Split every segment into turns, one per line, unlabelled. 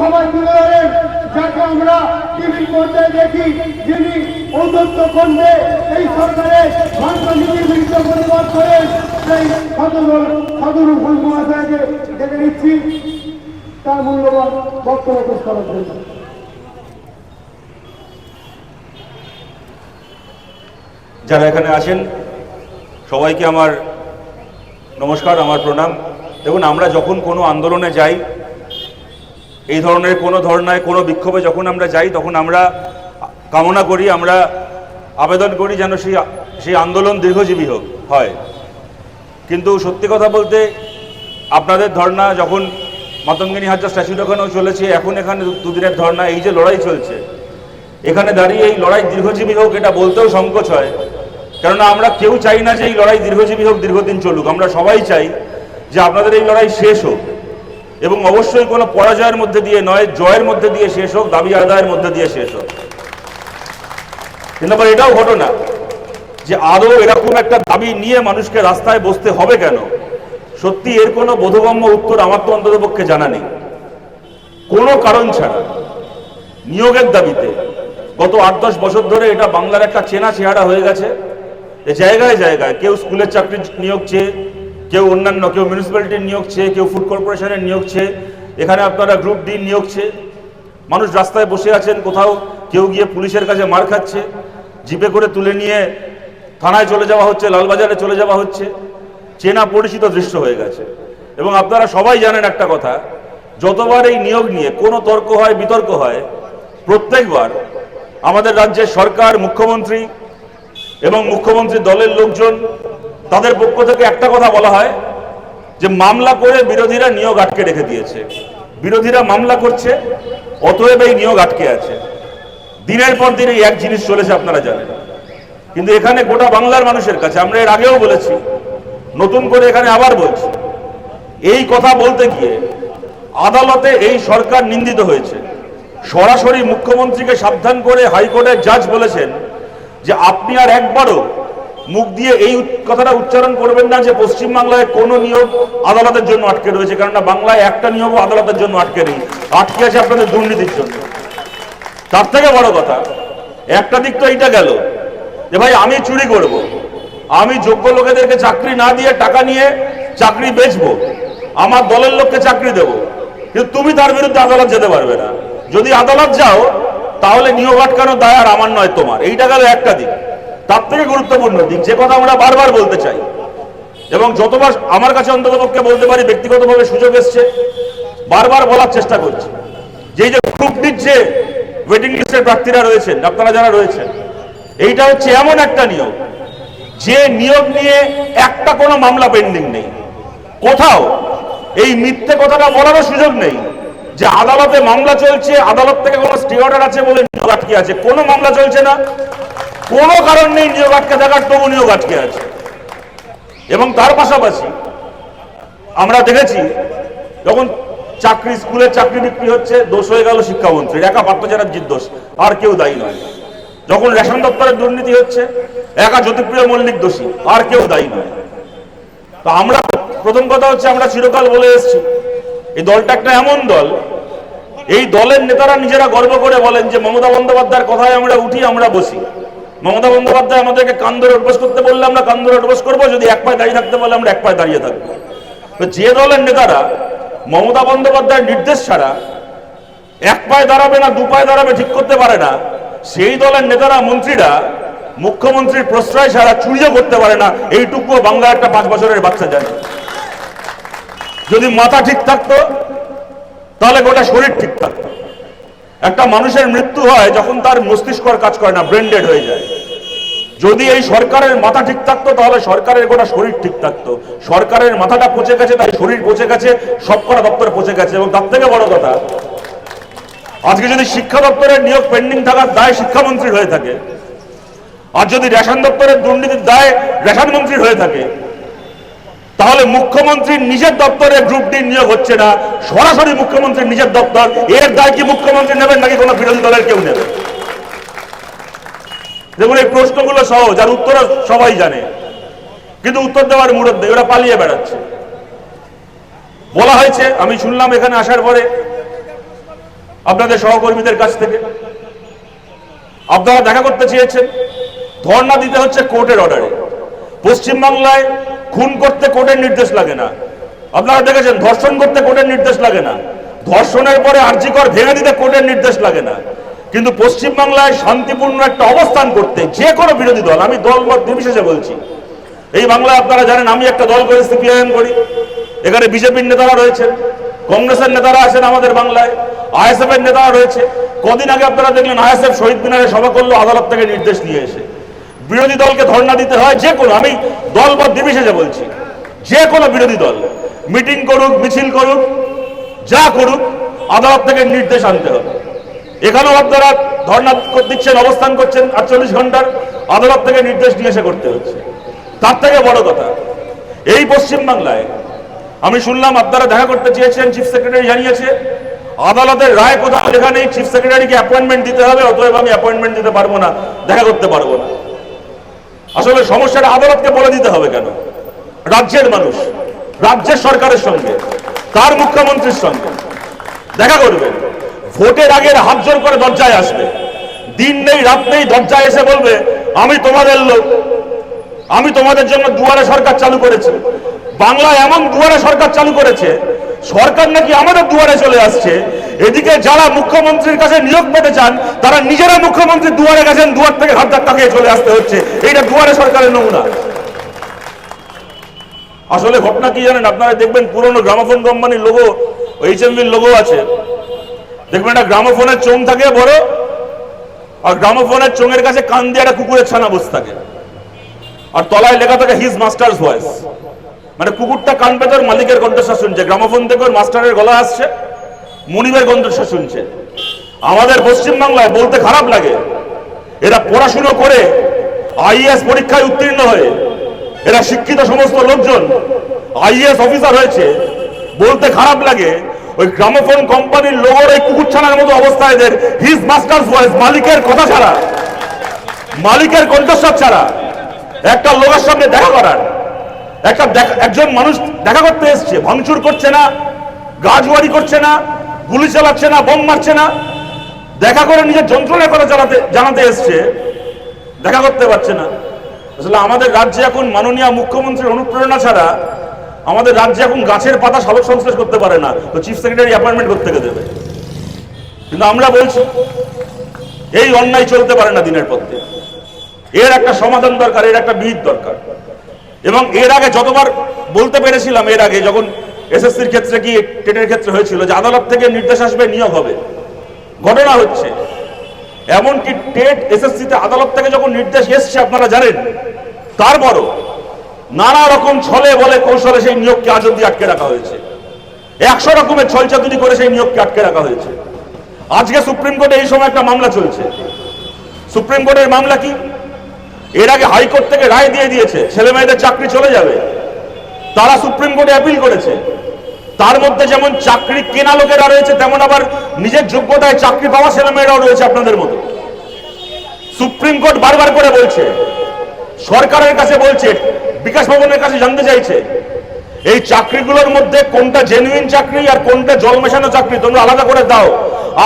সবাই তুলে ধরেন, যাকে আমরা টিভির পর্যায়ে দেখি, যিনি ঔদত্য কণ্ঠে এই সরকারের ভাষা বিরুদ্ধে প্রতিবাদ করেন সেই সদর সদর ফুল মহাশয়কে ডেকে নিচ্ছি। তার মূল্যবান বক্তব্য পেশ করার জন্য।
যারা এখানে আছেন সবাইকে আমার নমস্কার, আমার প্রণাম। দেখুন, আমরা যখন কোনো আন্দোলনে যাই এই ধরনের কোনো ধর্নায়, কোনো বিক্ষোভে যখন আমরা যাই, তখন আমরা কামনা করি, আমরা আবেদন করি যেন সেই সেই আন্দোলন দীর্ঘজীবী হোক, হয়। কিন্তু সত্যি কথা বলতে, আপনাদের ধর্না যখন মাতঙ্গিনী হাজার স্ট্যাচুর ওখানেও চলেছে, এখন এখানে দুদিনের ধর্না, এই যে লড়াই চলছে, এখানে দাঁড়িয়ে এই লড়াই দীর্ঘজীবী হোক, এটা বলতেও সংকোচ হয়। কেননা আমরা কেউ চাই না যে এই লড়াই দীর্ঘজীবী হোক, দীর্ঘদিন চলুক। আমরা সবাই চাই যে আপনাদের এই লড়াই শেষ হোক। এবং অবশ্যই কোনো পরাজয়ের মধ্যে দিয়ে নয়, জয়ের মধ্যে দিয়ে শেষ হোক, দাবি আদায়ের মধ্যে দিয়ে শেষ হোক। কিন্তু আবার এটাও ঘটনা যে আদৌ এরকম একটা দাবি নিয়ে মানুষকে রাস্তায় বসতে হবে কেন? সত্যি এর কোনো বোধগম্য উত্তর আমার তো অন্ততপক্ষে জানা নেই। কোনো কারণ ছাড়া নিয়োগের দাবিতে গত আট দশ বছর ধরে এটা বাংলার একটা চেনা চেহারা হয়ে গেছে। জায়গায় জায়গায় কেউ স্কুলের চাকরির নিয়োগ চেয়ে কেউ অন্যান্য, কেউ মিউনিসিপ্যালিটির নিয়োগ চেয়ে, কেউ ফুড কর্পোরেশনের নিয়োগ চেয়ে, এখানে আপনারা গ্রুপ ডি নিয়োগ চেয়ে, মানুষ রাস্তায় বসে আছেন, কোথাও কেউ গিয়ে পুলিশের কাছে মার খাচ্ছে, জিপে করে তুলে নিয়ে থানায় চলে যাওয়া হচ্ছে, লালবাজারে চলে যাওয়া হচ্ছে, চেনা পরিচিত দৃশ্য হয়ে গেছে। এবং আপনারা সবাই জানেন একটা কথা, যতবার এই নিয়োগ নিয়ে কোনো তর্ক হয়, বিতর্ক হয়, প্রত্যেকবার আমাদের রাজ্যের সরকার, মুখ্যমন্ত্রী এবং মুখ্যমন্ত্রী দলের লোকজন তাদের পক্ষ থেকে একটা কথা বলা হয় যে মামলা করে বিরোধীরা নিয়োগ আটকে রেখে দিয়েছে। বিরোধীরা মামলা করছে, অতএব এই নিয়োগ আটকে আছে। দিনের পর দিন এই এক জিনিস চলেছে, আপনারা জানেন। কিন্তু এখানে গোটা বাংলার মানুষের কাছে, আমরা এর আগেও বলেছি, নতুন করে এখানে আবার বলছি, এই কথা বলতে গিয়ে আদালতে এই সরকার নিন্দিত হয়েছে। সরাসরি মুখ্যমন্ত্রীকে সাবধান করে হাইকোর্টের জাজ বলেছেন যে আপনি আর একবারও মুখ দিয়ে এই কথাটা উচ্চারণ করবেন না যে পশ্চিমবাংলায় কোনো নিয়োগ আদালতের জন্য আটকে রয়েছে, কেননা বাংলায় একটা নিয়োগও আদালতের জন্য আটকে নেই। আটকে আছে আপনাদের দুর্নীতির জন্য। তার থেকে বড় কথা, একটা দিক তো এইটা গেল যে ভাই, আমি চুরি করব। আমি যোগ্য লোকেদেরকে চাকরি না দিয়ে টাকা নিয়ে চাকরি বেচবো, আমার দলের লোককে চাকরি দেব, কিন্তু তুমি তার বিরুদ্ধে আদালত যেতে পারবে না। যদি আদালত যাও, তাহলে নিয়োগ আটকানোর দায় আর আমার নয় তোমার। এইটা গেল একটা দিক। তার থেকে গুরুত্বপূর্ণ দিক, যে কথা আমরা বারবার বলতে চাই। এবং যতবার আমার কাছে অন্ততপক্ষে বলতে পারি, ব্যক্তিগতভাবে সুযোগ এসছে, বারবার বলার চেষ্টা করছি। যে যে গ্রুপ যে ওয়েটিং লিস্টের প্রার্থীরা রয়েছেন, আপনারা যারা রয়েছেন, এইটা হচ্ছে এমন একটা নিয়োগ যে নিয়োগ নিয়ে একটা কোনো মামলা পেন্ডিং নেই। কোথাও এই মিথ্যে কথাটা বলারও সুযোগ নেই যে আদালতে মামলা চলছে, আদালত থেকে কোনো স্টে অর্ডার আছে বলে নিয়োগ আটকে আছে। কোনো মামলা চলছে না। কোনো কারণ নেই নিয়োগ আটকে থাকার তবু নিয়োগ আটকে আছে। এবং তার পাশাপাশি আমরা দেখেছি, যখন চাকরি, স্কুলের চাকরি বিক্রি হচ্ছে, দোষ হয়ে গেল শিক্ষামন্ত্রীর। একা চ্যাটার্জির দোষ, আর কেউ দায়ী নয়। যখন রেশন দপ্তরের দুর্নীতি হচ্ছে, একা জ্যোতিপ্রিয় মল্লিক দোষী, আর কেউ দায়ী নয়। তো আমরা, প্রথম কথা হচ্ছে আমরা চিরকাল বলে এসেছি, এই দলটা একটা এমন দল, এই দলের নেতারা নিজেরা গর্ব করে বলেন যে মমতা বন্দ্যোপাধ্যায়ের কথায় আমরা উঠি, আমরা বসি। মমতা বন্দ্যোপাধ্যায় আমাদেরকে কান ধরে উঠবোস করতে বললে আমরা কান ধরে উঠবোস করব, যদি এক পায়ে দাঁড়িয়ে থাকতে বললে আমরা এক পায়ে দাঁড়িয়ে থাকব। তো যে দলের নেতারা মমতা বন্দ্যোপাধ্যায়ের নির্দেশ ছাড়া এক পায়ে দাঁড়াবে না, দু পায়ে দাঁড়াবে ঠিক করতে পারে না, সেই দলের নেতারা, মন্ত্রীরা মুখ্যমন্ত্রীর প্রশ্রয় ছাড়া চুরিও করতে পারে না, এইটুকুও বাংলার একটা পাঁচ বছরের বাচ্চা জানে। যদি মাথা ঠিক থাকতো, তাহলে গোটা শরীর ঠিক থাকতো। একটা মানুষের মৃত্যু হয় যখন তার মস্তিষ্ক কাজ করে না, ব্রেন্ডেড হয়ে যায়। যদি এই সরকারের মাথা ঠিক থাকতো, তাহলে সরকারের গোটা শরীর ঠিক থাকতো। সরকারের মাথাটা পচে গেছে, তাই শরীর পচে গেছে, সব কটা দপ্তর পচে গেছে, এবং তার থেকে বড় কথা, আজকে যদি শিক্ষা দপ্তরের নিয়োগ পেন্ডিং থাকার দায় শিক্ষামন্ত্রীর হয়ে থাকে, আর যদি রেশন দপ্তরের দুর্নীতির দায় রেশন মন্ত্রীর হয়ে থাকে তাহলে মুখ্যমন্ত্রীর নিজের দপ্তরে গ্রুপ ডি নিয়োগ হচ্ছে না। সরাসরি মুখ্যমন্ত্রীর নিজের দপ্তর, এর দায় কি মুখ্যমন্ত্রী নেবেন নাকি কোনো বিরোধী দলের কেউ নেবে? দেখুন, এই প্রশ্নগুলো সহজ, যার উত্তর সবাই জানে। কিন্তু উত্তর দেওয়ার মুরত ওরা পালিয়ে বেড়াচ্ছে। বলা হয়েছে, আমি শুনলাম এখানে আসার পরে, আপনাদের সহকর্মীদের কাছ থেকে, আপনারা দেখা করতে চেয়েছেন, ধর্ণা দিতে হচ্ছে কোর্টের অর্ডারে। পশ্চিমবাংলায় খুন করতে কোর্টের নির্দেশ লাগে না। আপনারা দেখেছেন, ধর্ষণ করতে কোর্টের নির্দেশ লাগে না। ধর্ষণের পরে আর্জিকর ভেঙে দিতে কোর্টের নির্দেশ লাগে না। কিন্তু পশ্চিমবাংলায় শান্তিপূর্ণ একটা অবস্থান করতে যে কোনো বিরোধী দল, আমি দল নির্বিশেষে বলছি, এই বাংলায় আপনারা জানেন, আমি একটা দল করে সিপিআইএম করি। এখানে বিজেপির নেতারা রয়েছেন, কংগ্রেসের নেতারা আছেন আমাদের বাংলায় আইএসএফ এর নেতারা রয়েছে। কদিন আগে আপনারা দেখলেন, আইএসএফ শহীদ মিনারে সভা করল, আদালত থেকে নির্দেশ নিয়ে এসে। বিরোধী দলকে ধর্ণা দিতে হয়, যে কোনো, আমি দল বা নির্বিশেষে বলছি, যে কোনো বিরোধী দল মিটিং করুক, মিছিল করুক, যা করুক, আদালত থেকে নির্দেশ আনতে হবে। এখানেও আপনারা ধর্ণা দিচ্ছেন, অবস্থান করছেন আটচল্লিশ ঘণ্টার, আদালত থেকে নির্দেশ নিয়ে এসে করতে হচ্ছে। তার থেকে বড় কথা, এই পশ্চিমবাংলায় আমি শুনলাম আপনারা দেখা করতে চেয়েছেন চিফ সেক্রেটারি জানিয়েছে, আদালতের রায় কোথাও লেখা নেই চিফ সেক্রেটারিকে অ্যাপয়েন্টমেন্ট দিতে হবে, অতএব আমি অ্যাপয়েন্টমেন্ট দিতে পারব না, দেখা করতে পারব না। আসলে সমস্যাটা আদালতকে বলে দিতে হবে কেন? রাজ্যের মানুষ, রাজ্যের সরকারের সঙ্গে, তার মুখ্যমন্ত্রীর সঙ্গে দেখা করবেন। ভোটের আগের হাত জোর করে দরজায় আসবে। দিন নেই, রাত নেই, দরজায় এসে বলবে, আমি তোমাদের লোক। আমি তোমাদের জন্য দুয়ারে সরকার চালু করেছি। বাংলায় এমন দুয়ারে সরকার চালু করেছে, সরকার নাকি আমাদের দুয়ারে চলে আসছে এদিকে যারা মুখ্যমন্ত্রীর কাছে নিয়োগ পেতে চান, তারা নিজেরা মুখ্যমন্ত্রীর দুয়ারে গেছেন, দুয়ার থেকে হাত খেয়ে চলে আসতে হচ্ছে। এইটা দুয়ারে সরকারের নমুনা। আসলে ঘটনা কি জানেন? আপনারা দেখবেন পুরনো গ্রামোফোন কোম্পানির লোগো এইচএমভির লোগো আছে। দেখবেন একটা গ্রামোফোনের চোং থাকে বড়, আর গ্রামোফোনের চোঙের কাছে কান দিয়ে একটা কুকুরের ছানা বসে থাকে। আর তলায় লেখা থাকে হিজ মাস্টার্স ভয়েস মানে কুকুরটা কান পেতে মালিকের কণ্ঠস্বর শুনছে। গ্রামোফোন থেকে ওর মাস্টারের গলা আসছে। মনিবের কণ্ঠস্বর শুনছে। আমাদের পশ্চিমবাংলায় বলতে খারাপ লাগে। এরা পড়াশুনো করে আইএস পরীক্ষায় উত্তীর্ণ হয়ে, এরা শিক্ষিত সমস্ত লোকজন আইএস অফিসার হয়েছে। বলতে খারাপ লাগে, ওই গ্রামোফোন কোম্পানির লোগোর এই কুকুরছানার মতো অবস্থা এদের। হিজ মাস্টার্স ভয়েস মালিকের কথা ছাড়া। মালিকের কণ্ঠস্বর ছাড়া। একটা লোকের সঙ্গে দেখা করার। একটা একজন মানুষ দেখা করতে এসছে। ভাঙচুর করছে না গাছবাড়ি করছে না গুলি চালাচ্ছে না, বোম মারছে না, দেখা করে নিজের যন্ত্রণার কথা জানাতে জানাতে এসছে, দেখা করতে পারছে না। আসলে আমাদের রাজ্যে এখন মাননীয় মুখ্যমন্ত্রীর অনুপ্রেরণা ছাড়া আমাদের রাজ্যে এখন গাছের পাতা সালোক সংশ্লেষ করতে পারে না, তো চিফ সেক্রেটারি অ্যাপয়েন্টমেন্ট করতে দেবে। কিন্তু আমরা বলছি, এই অন্যায় চলতে পারে না দিনের পর দিন। এর একটা সমাধান দরকার, এর একটা বিহিত দরকার। এবং এর আগে যতবার বলতে পেরেছিলাম, এর আগে যখন এসএসসির ক্ষেত্রে কি টেটের ক্ষেত্রে হয়েছিল যে আদালত থেকে নির্দেশ আসবে, নিয়োগ হবে? ঘটনা হচ্ছে, এমনকি টেট এসএসসিতে আদালত থেকে যখন নির্দেশ এসছে, আপনারা জানেন, তারপরও নানা রকম ছলে বলে কৌশলে সেই নিয়োগকে আজ অব্দি আটকে রাখা হয়েছে। একশো রকমের ছলচাতুরি করে সেই নিয়োগকে আটকে রাখা হয়েছে। আজকে সুপ্রিম কোর্টে এই সময় একটা মামলা চলছে। সুপ্রিম কোর্টের মামলা কি? এর আগে হাইকোর্ট থেকে রায় দিয়ে দিয়েছে ছেলে মেয়েদের চাকরি চলে যাবে। তারা সুপ্রিম কোর্টে অ্যাপিল করেছে। তার মধ্যে যেমন চাকরি কেনা লোকেরা রয়েছে, তেমন আবার নিজের যোগ্যতায় চাকরি পাওয়া ছেলে মেয়েরাও রয়েছে আপনাদের মতো। সুপ্রিম কোর্ট বারবার করে বলছে, সরকারের কাছে বলছে, বিকাশ ভবনের কাছে জানতে চাইছে, এই চাকরিগুলোর মধ্যে কোনটা জেনুইন চাকরি আর কোনটা জল মেশানো চাকরি, তোমরা আলাদা করে দাও।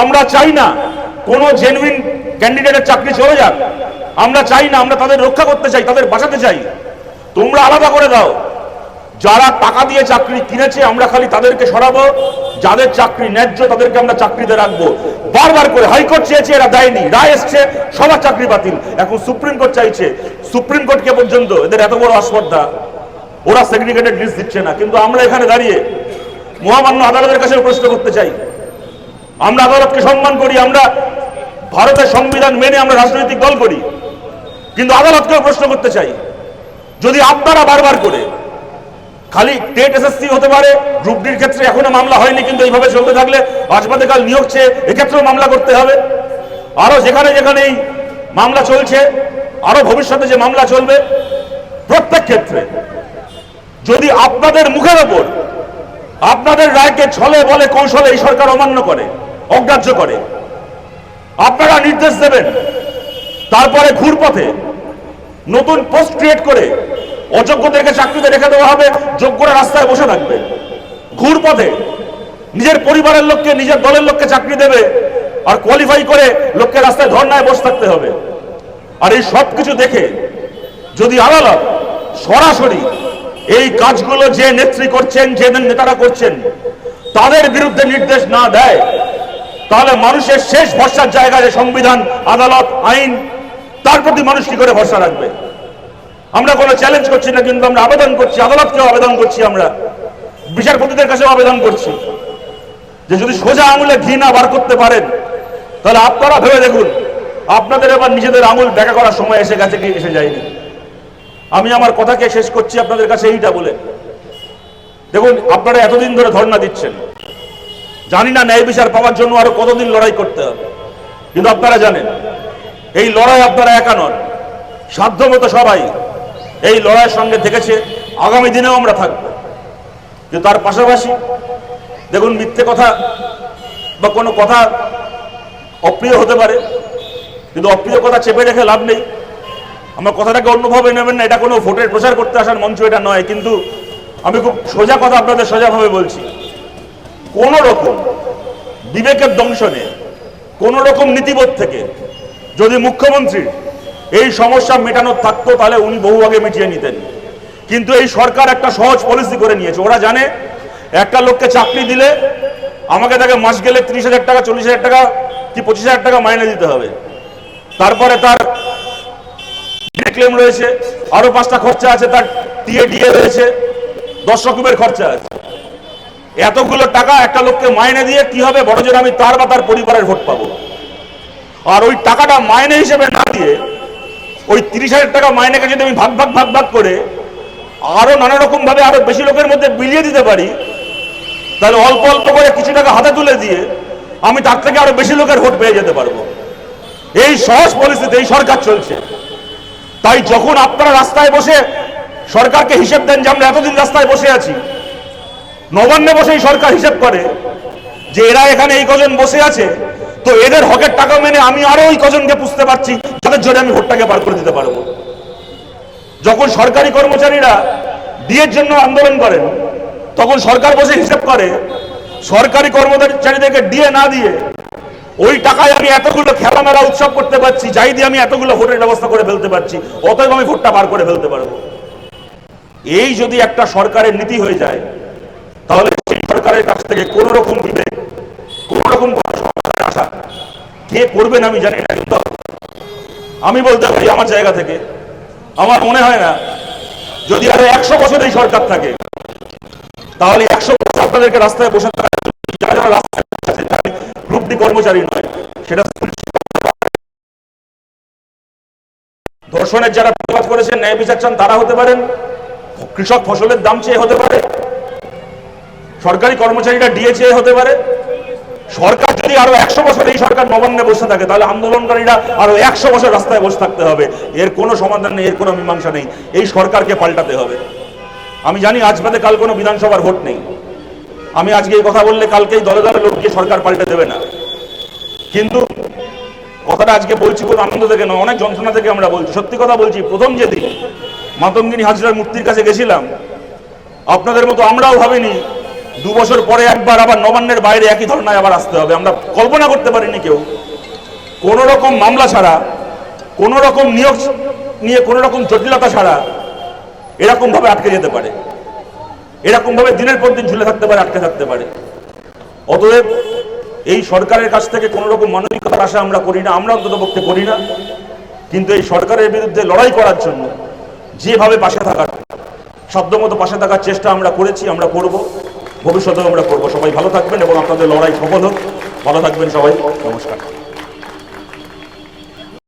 আমরা চাই না কোনো জেনুইন ক্যান্ডিডেটের চাকরি চলে যাক। আমরা চাই না, আমরা তাদের রক্ষা করতে চাই, তাদের বাঁচাতে চাই। তোমরা আলাদা করে দাও। যারা টাকা দিয়ে চাকরি কিনেছে, আমরা খালি তাদেরকে সরাবো। যাদের চাকরি ন্যায্য, তাদেরকে আমরা চাকরিতে রাখব। বারবার করে হাইকোর্ট চেয়েছে, এরা দেয়নি। রায় এসছে, সবার চাকরি বাতিল। এখন সুপ্রিম কোর্ট চাইছে। সুপ্রিম কোর্টকে পর্যন্ত এদের এত বড় আসপর্দা ওরা সেগ্রিগেটেড লিস্ট দিচ্ছে না। কিন্তু আমরা এখানে দাঁড়িয়ে মহামান্য আদালতের কাছে প্রশ্ন করতে চাই। আমরা আদালতকে সম্মান করি, আমরা ভারতের সংবিধান মেনে আমরা রাজনৈতিক দল করি। কিন্তু আদালতকেও প্রশ্ন করতে চাই। যদি আপনারা বারবার করে খালি টেট এসএসসি হতে পারে, গ্রুপ ডির ক্ষেত্রে এখনও মামলা হয়নি, কিন্তু এইভাবে চলতে থাকলে আজ বাদে কাল নিয়োগ চেয়ে এক্ষেত্রেও মামলা করতে হবে। আরও যেখানে যেখানে মামলা চলছে, আরও ভবিষ্যতে যে মামলা চলবে, প্রত্যেক ক্ষেত্রে যদি আপনাদের মুখের ওপর আপনাদের রায়কে ছলে বলে কৌশলে এই সরকার অমান্য করে, অগ্রাহ্য করে, আপনারা নির্দেশ দেবেন, তারপরে ঘুরপথে নতুন পোস্ট ক্রিয়েট করে অযোগ্যদেরকে চাকরিতে রেখে দেওয়া হবে, যোগ্যরা রাস্তায় বসে থাকবে। ঘুরপথে নিজের পরিবারের লোককে, নিজের দলের লোককে চাকরি দেবে আর কোয়ালিফাই করে লোককে রাস্তায় ধর্নায় বসে থাকতে হবে। আর এই সব কিছু দেখে যদি আদালত সরাসরি এই কাজগুলো যে নেত্রী করছেন, যে নেতারা করছেন, তাদের বিরুদ্ধে নির্দেশ না দেয়, তাহলে মানুষের শেষ ভরসার জায়গা যে সংবিধান, আদালত, আইন, তার প্রতি মানুষ কি করে ভরসা রাখবে? আমরা কোনো চ্যালেঞ্জ করছি না, কিন্তু আমরা আবেদন করছি, আদালতকেও আবেদন করছি আমরা। বিচারপতিদের কাছেও আবেদন করছি। যে যদি সোজা আঙুলে ঘি না বার করতে পারেন, তাহলে আপনারা ভেবে দেখুন, আপনাদের এবার নিজেদের আঙুল ব্যাকা করার সময় এসে গেছে কি এসে যায়নি। আমি আমার কথাকে শেষ করছি আপনাদের কাছে এইটা বলে। দেখুন, আপনারা এতদিন ধরে ধর্ণা দিচ্ছেন। জানি না ন্যায় বিচার পাওয়ার জন্য আরও কতদিন লড়াই করতে হবে। কিন্তু আপনারা জানেন, এই লড়াই আপনারা একা নন, সাধ্যমতো সবাই এই লড়াইয়ের সঙ্গে থেকেছে, আগামী দিনেও আমরা থাকব। কিন্তু তার পাশাপাশি, দেখুন, মিথ্যে কথা বা কোনো কথা অপ্রিয় হতে পারে, কিন্তু অপ্রিয় কথা চেপে রেখে লাভ নেই। আমার কথাটাকে অন্যভাবে নেবেন না, এটা কোনো ভোটের প্রচার করতে আসার মঞ্চ, এটা নয়। কিন্তু আমি খুব সোজা কথা আপনাদের সোজাভাবে বলছি, কোন রকম বিবেকের দংশনে, কোন রকম নীতিবোধ থেকে যদি মুখ্যমন্ত্রী এই সমস্যা মেটানোর থাকতো, তাহলে উনি বহু আগে মিটিয়ে নিতেন। কিন্তু এই সরকার একটা সহজ পলিসি করে নিয়েছে। ওরা জানে, একটা লোককে চাকরি দিলে আমাকে তাকে মাস গেলে ত্রিশ হাজার টাকা, চল্লিশ হাজার টাকা কি পঁচিশ হাজার টাকা মাইনে দিতে হবে। তারপরে তার ক্লেম রয়েছে, আরও পাঁচটা খরচা আছে, তার টিএ রয়েছে, দশ রকমের খরচা আছে। এতগুলো টাকা একটা লোককে মাইনে দিয়ে কি হবে? বড় আমি তার বা তার পরিবারের ভোট পাবো। আর ওই টাকাটা মাইনে হিসেবে না দিয়ে ওই তিরিশ হাজার টাকা মাইনেকে যদি আমি ভাগ ভাগ ভাগ ভাগ করে আরও নানা রকম ভাবে আরও বেশি লোকের মধ্যে বিলিয়ে দিতে পারি, তাহলে অল্প অল্প করে কিছু টাকা হাতে তুলে দিয়ে আমি তার থেকে আরও বেশি লোকের ভোট পেয়ে যেতে পারব। এই সহজ পরিস্থিতি, এই সরকার চলছে। তাই যখন আপনারা রাস্তায় বসে সরকারকে হিসেব দেন যে আমরা এতদিন রাস্তায় বসে আছি, নবান্নে বসে এই সরকার হিসেব করে যে এরা এখানে এই কজন বসে আছে তো এদের হকের টাকা মেনে আমি আরও ওই কজনকে পুষতে পারছি, যাদের জন্য আমি ভোটটাকে বার করে দিতে পারব। যখন সরকারি কর্মচারীরা ডিএর জন্য আন্দোলন করেন, তখন সরকার বসে হিসেব করে, সরকারি কর্মচারীদেরকে ডিএ না দিয়ে ওই টাকায় আমি এতগুলো খেলামেলা উৎসব করতে পারছি, যাই দিয়ে আমি এতগুলো ভোটের ব্যবস্থা করে ফেলতে পারছি, অতএব আমি ভোটটা বার করে ফেলতে পারব। এই যদি একটা সরকারের নীতি হয়ে যায়, তাহলে সেই সরকারের কাছ থেকে কোন রকম বিবেক, কোন রকম কে করবেন আমি জানি না, কিন্তু আমি বলতে পারি আমার জায়গা থেকে। আমার মনে হয় না, যদি আরও একশো বছর এই সরকার থাকে, তাহলে একশো বছর আপনাদেরকে রাস্তায় বসে যারা যারা রাস্তায় কর্মচারী নয়, সেটা ধর্ষণের যারা প্রতিবাদ করেছেন, ন্যায় বিচার চান, তারা হতে পারেন। কৃষক ফসলের দাম চেয়ে হতে পারে। সরকারি কর্মচারীরা ডিএ চেয়ে হতে পারে। সরকার যদি আরও একশো বছর এই সরকার নবান্নে বসে থাকে, তাহলে আন্দোলনকারীরা আরও একশো বছর রাস্তায় বসে থাকতে হবে। এর কোনো সমাধান নেই, এর কোনো মীমাংসা নেই। এই সরকারকে পাল্টাতে হবে। আমি জানি আজ বাদে কাল কোনো বিধানসভার ভোট নেই। আমি আজকে এই কথা বললে কালকেই দলে দলে লোক গিয়ে সরকার পাল্টে দেবে না। কিন্তু কথাটা আজকে বলছি কোনো আনন্দ থেকে নয়, অনেক যন্ত্রণা থেকে আমরা বলছি। সত্যি কথা বলছি, প্রথম যেদিন মাতঙ্গিনী হাজরার মূর্তির কাছে গেছিলাম, আপনাদের মতো আমরাও ভাবিনি দু বছর পরে একবার আবার নবান্নের বাইরে একই ধরনায় আবার আসতে হবে। আমরা কল্পনা করতে পারিনি কেউ। কোন রকম মামলা ছাড়া কোন রকম নিয়োগ নিয়ে কোন রকম জটিলতা ছাড়া এরকম ভাবে আটকে যেতে পারে। এরকম ভাবে দিনের পর দিন ঝুলে থাকতে পারে, আটকে থাকতে পারে। অতএব এই সরকারের কাছ থেকে কোন রকম মানবিকতার আশা আমরা করি না, আমরা অন্তত পক্ষে করি না। কিন্তু এই সরকারের বিরুদ্ধে লড়াই করার জন্য যেভাবে পাশে থাকার সাধ্যমতো পাশে থাকার চেষ্টা আমরা করেছি, আমরা করব। ভবিষ্যতেও আমরা করব। সবাই ভালো থাকবেন এবং আপনাদের লড়াই সফল হোক। ভালো থাকবেন সবাই। নমস্কার।